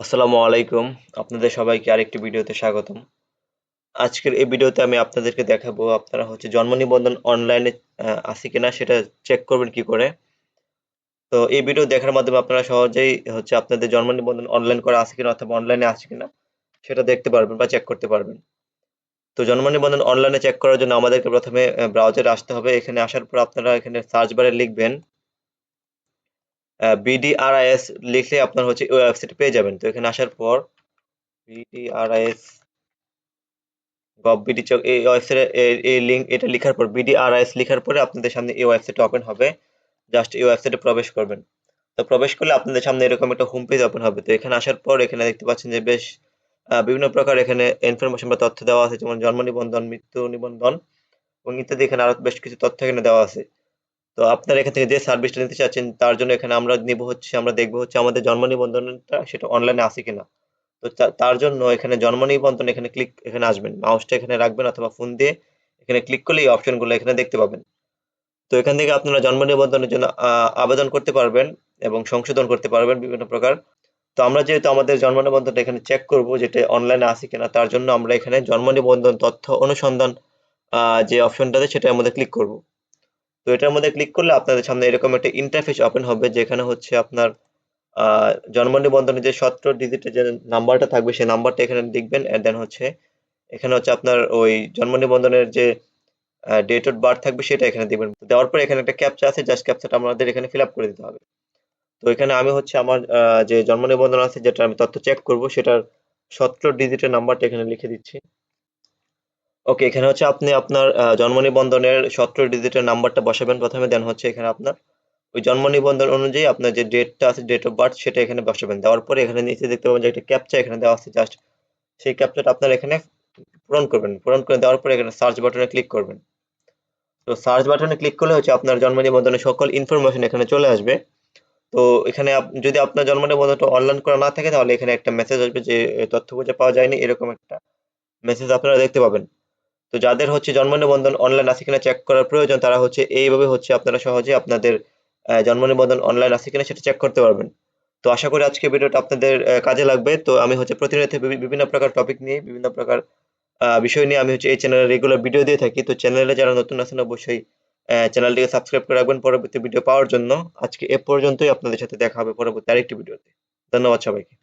আসসালামু আলাইকুম। আপনাদের সবাইকে আরেকটি ভিডিওতে স্বাগতম। আজকের এই ভিডিওতে আমি আপনাদেরকে দেখাবো আপনারা হচ্ছে জন্ম নিবন্ধন অনলাইনে আছে কিনা সেটা চেক করবেন কি করে। তো এই ভিডিও দেখার মাধ্যমে আপনারা সহজেই হচ্ছে আপনাদের জন্ম নিবন্ধন অনলাইন করা আছে কিনা অথবা অনলাইনে আছে কিনা সেটা দেখতে পারবেন বা চেক করতে পারবেন। তো জন্ম নিবন্ধন অনলাইনে চেক করার জন্য আমাদেরকে প্রথমে ব্রাউজারে আসতে হবে। এখানে আসার পর আপনারা এখানে সার্চ বারে লিখবেন বিডিআরআইএস লিখলে আপনার হচ্ছে ওই ওয়েবসাইট পেয়ে যাবেন। তো এখানে আসার পর বিডিআরআইএস গভ বিডি চক এই ওয়েবসাইটে এই লিঙ্ক এটা লেখার পর বিডিআরআইএস লেখার পরে আপনাদের সামনে এই ওয়েবসাইট ওপেন হবে। জাস্ট এই ওয়েবসাইটে প্রবেশ করবেন। তো প্রবেশ করলে আপনাদের সামনে এরকম একটা হোম পেজ ওপেন হবে। তো এখানে আসার পর এখানে দেখতে পাচ্ছেন যে বেশ বিভিন্ন প্রকার এখানে ইনফরমেশন বা তথ্য দেওয়া আছে। যেমন জন্ম নিবন্ধন, মৃত্যু নিবন্ধন এবং ইত্যাদি। এখানে আরও বেশ কিছু তথ্য এখানে দেওয়া আছে। তো আপনারা এখান থেকে যে সার্ভিসটা নিতে চাচ্ছেন, তার জন্য এখানে আমরা নিব হচ্ছে, আমরা দেখব হচ্ছে আমাদের জন্ম নিবন্ধনটা সেটা অনলাইনে আছে কিনা। তো তার জন্য এখানে জন্ম নিবন্ধন এখানে ক্লিক এখানে আসবেন। মাউসটা এখানে রাখবেন অথবা ফোন দিয়ে এখানে ক্লিক করলে এই অপশনগুলো এখানে দেখতে পাবেন। তো এখান থেকে আপনারা জন্ম নিবন্ধনের জন্য আবেদন করতে পারবেন এবং সংশোধন করতে পারবেন বিভিন্ন প্রকার। তো আমরা যেহেতু আমাদের জন্ম নিবন্ধনটা এখানে চেক করব যেটা অনলাইনে আছে কিনা, তার জন্য আমরা এখানে জন্ম নিবন্ধন তথ্য অনুসন্ধান যে অপশনটা আছে সেটার মধ্যে ক্লিক করব। তো এটার মধ্যে ক্লিক করলে আপনাদের সামনে এরকম একটা ইন্টারফেস ওপেন হবে, যেখানে হচ্ছে আপনার জন্ম নিবন্ধনের যে সতেরো ডিজিটের যে নাম্বারটা থাকবে, সেই নাম্বারটা এখানে দেখবেন অ্যান্ড দেন হচ্ছে এখানে হচ্ছে আপনার ওই জন্ম নিবন্ধনের যে ডেট অফ বার্থ থাকবে, সেটা এখানে দিবেন। দেওয়ার পরে এখানে একটা ক্যাপচা আছে জাস্ট ক্যাপচাটা আমাদের এখানে ফিল আপ করে দিতে হবে। তো এখানে আমি হচ্ছে আমার যে জন্ম নিবন্ধন আছে, যেটা আমি তথ্য চেক করব, সেটার সতেরো ডিজিটের নাম্বারটা এখানে লিখে দিচ্ছি। ওকে এখানে হচ্ছে আপনি আপনার জন্ম নিবন্ধনের সতেরো ডিজিটের নাম্বারটা বসাবেন প্রথমে দেন হচ্ছে এখানে আপনার ওই জন্ম নিবন্ধন অনুযায়ী আপনার যে ডেটটা আছে ডেট অফ বার্থ সেটা এখানে বসাবেন। দেওয়ার পরে এখানে নিচে দেখতে পাবেন যে একটা ক্যাপচা এখানে দেওয়া আছে। জাস্ট সেই ক্যাপচাটা আপনার এখানে পূরণ করবেন। পূরণ করে দেওয়ার পরে এখানে সার্চ বাটনে ক্লিক করবেন। তো সার্চ বাটনে ক্লিক করলে হচ্ছে আপনার জন্ম নিবন্ধনের সকল ইনফরমেশন এখানে চলে আসবে। তো এখানে যদি আপনার জন্ম নিবন্ধনটা অনলাইন করা না থাকে, তাহলে এখানে একটা মেসেজ আসবে যে তথ্য খুঁজে পাওয়া যায়নি, এরকম একটা মেসেজ আপনারা দেখতে পাবেন। তো যাদের হচ্ছে জন্ম নিবন্ধন অনলাইন আছে কিনা চেক করার প্রয়োজন, তারা হচ্ছে এইভাবে হচ্ছে আপনারা সহজে আপনাদের জন্ম নিবন্ধন অনলাইন আছে কিনা সেটা চেক করতে পারবেন। তো আশা করি আজকে ভিডিওটা আপনাদের কাজে লাগবে। তো আমি হচ্ছে প্রতিনিয়ত বিভিন্ন প্রকার টপিক নিয়ে, বিভিন্ন প্রকার বিষয় নিয়ে আমি হচ্ছে এই চ্যানেলে রেগুলার ভিডিও দিয়ে থাকি। তো চ্যানেলে যারা নতুন আছেন অবশ্যই চ্যানেলটিকে সাবস্ক্রাইব করে রাখবেন পরবর্তী ভিডিও পাওয়ার জন্য। আজকে এ পর্যন্তই, আপনাদের সাথে দেখা হবে পরবর্তী আরেকটি ভিডিওতে ধন্যবাদ সবাইকে।